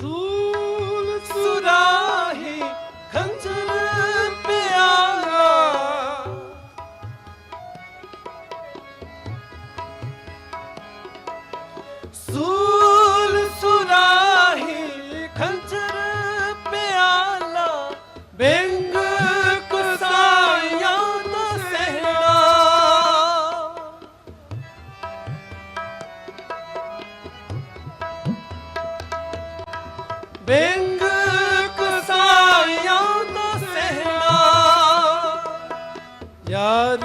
ਸੂਲ ਸੁਰਾਹੀ ਖੰਜਰ ਪਿਆਲਾ ਸੂਲ ਸੁਰਾਹੀ ਖੰਜਰ ਪਿਆਲਾ being being ਕੁਸਾਇਆ ਦਾ ਸਹਿਣਾ ਯਾਰ